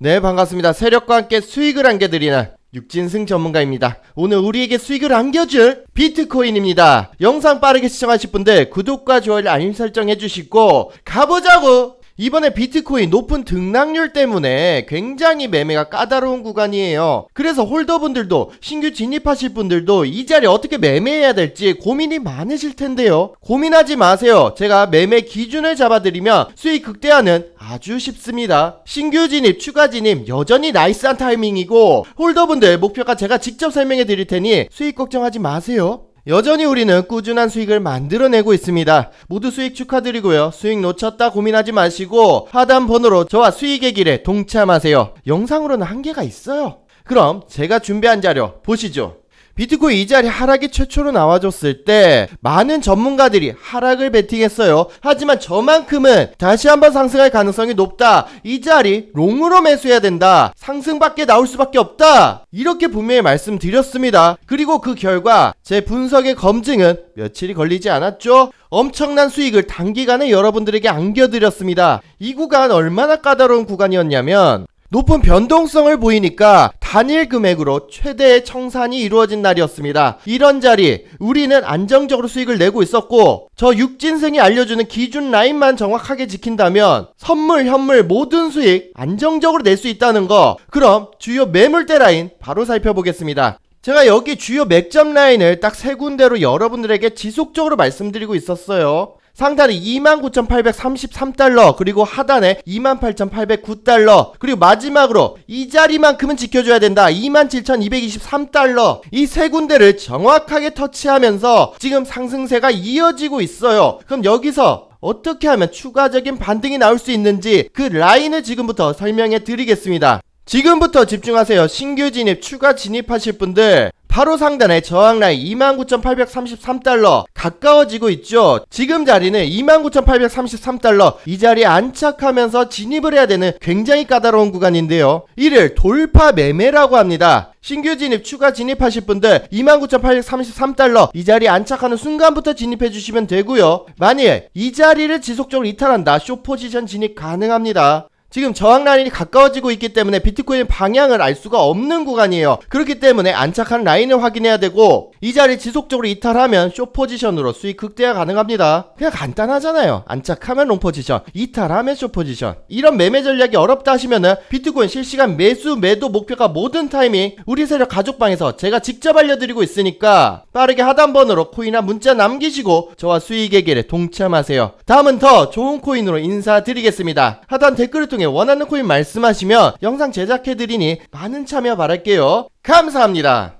네, 반갑습니다. 세력과 함께 수익을 안겨드리는 육진승 전문가입니다. 오늘 우리에게 수익을 안겨줄 비트코인입니다. 영상 빠르게 시청하실 분들 구독과 좋아요 알림 설정 해주시고 가보자고! 이번에 비트코인 높은 등락률 때문에 굉장히 매매가 까다로운 구간이에요. 그래서 홀더분들도 신규 진입하실 분들도 이 자리 어떻게 매매해야 될지 고민이 많으실 텐데요. 고민하지 마세요. 제가 매매 기준을 잡아드리면 수익 극대화는 아주 쉽습니다. 신규 진입, 추가 진입 여전히 나이스한 타이밍이고 홀더분들 목표가 제가 직접 설명해 드릴 테니 수익 걱정하지 마세요. 여전히 우리는 꾸준한 수익을 만들어내고 있습니다. 모두 수익 축하드리고요. 수익 놓쳤다 고민하지 마시고 하단 번호로 저와 수익의 길에 동참하세요. 영상으로는 한계가 있어요. 그럼 제가 준비한 자료 보시죠. 비트코인 이 자리 하락이 최초로 나와줬을 때 많은 전문가들이 하락을 베팅했어요. 하지만 저만큼은 다시 한번 상승할 가능성이 높다. 이 자리 롱으로 매수해야 된다. 상승밖에 나올 수밖에 없다. 이렇게 분명히 말씀드렸습니다. 그리고 그 결과 제 분석의 검증은 며칠이 걸리지 않았죠. 엄청난 수익을 단기간에 여러분들에게 안겨드렸습니다. 이 구간 얼마나 까다로운 구간이었냐면 높은 변동성을 보이니까 단일 금액으로 최대의 청산이 이루어진 날이었습니다. 이런 자리 우리는 안정적으로 수익을 내고 있었고 저 육진승이 알려주는 기준 라인만 정확하게 지킨다면 선물, 현물 모든 수익 안정적으로 낼 수 있다는 거 그럼 주요 매물대 라인 바로 살펴보겠습니다. 제가 여기 주요 맥점 라인을 딱 세 군데로 여러분들에게 지속적으로 말씀드리고 있었어요. 상단에 29,833달러 그리고 하단에 28,809달러 그리고 마지막으로 이 자리만큼은 지켜줘야 된다. 27,223달러. 이 세 군데를 정확하게 터치하면서 지금 상승세가 이어지고 있어요. 그럼 여기서 어떻게 하면 추가적인 반등이 나올 수 있는지 그 라인을 지금부터 설명해 드리겠습니다. 지금부터 집중하세요. 신규 진입 추가 진입하실 분들 바로 상단에 저항 라인 29,833달러 가까워지고 있죠. 지금 자리는 29,833달러 이 자리에 안착하면서 진입을 해야 되는 굉장히 까다로운 구간인데요. 이를 돌파 매매라고 합니다. 신규 진입 추가 진입하실 분들 29,833달러 이 자리에 안착하는 순간부터 진입해 주시면 되고요. 만일 이 자리를 지속적으로 이탈한다 쇼 포지션 진입 가능합니다. 지금 저항 라인이 가까워지고 있기 때문에 비트코인 방향을 알 수가 없는 구간이에요. 그렇기 때문에 안착한 라인을 확인해야 되고 이 자리 지속적으로 이탈하면 쇼 포지션으로 수익 극대화 가능합니다. 그냥 간단하잖아요. 안착하면 롱 포지션, 이탈하면 쇼 포지션. 이런 매매 전략이 어렵다 하시면은 비트코인 실시간 매수 매도 목표가 모든 타이밍 우리 세력 가족방에서 제가 직접 알려드리고 있으니까 빠르게 하단 번호로 코인이나 문자 남기시고 저와 수익의 길에 동참하세요. 다음은 더 좋은 코인으로 인사드리겠습니다. 하단 댓글을 통해 원하는 코인 말씀하시면 영상 제작해드리니 많은 참여 바랄게요. 감사합니다.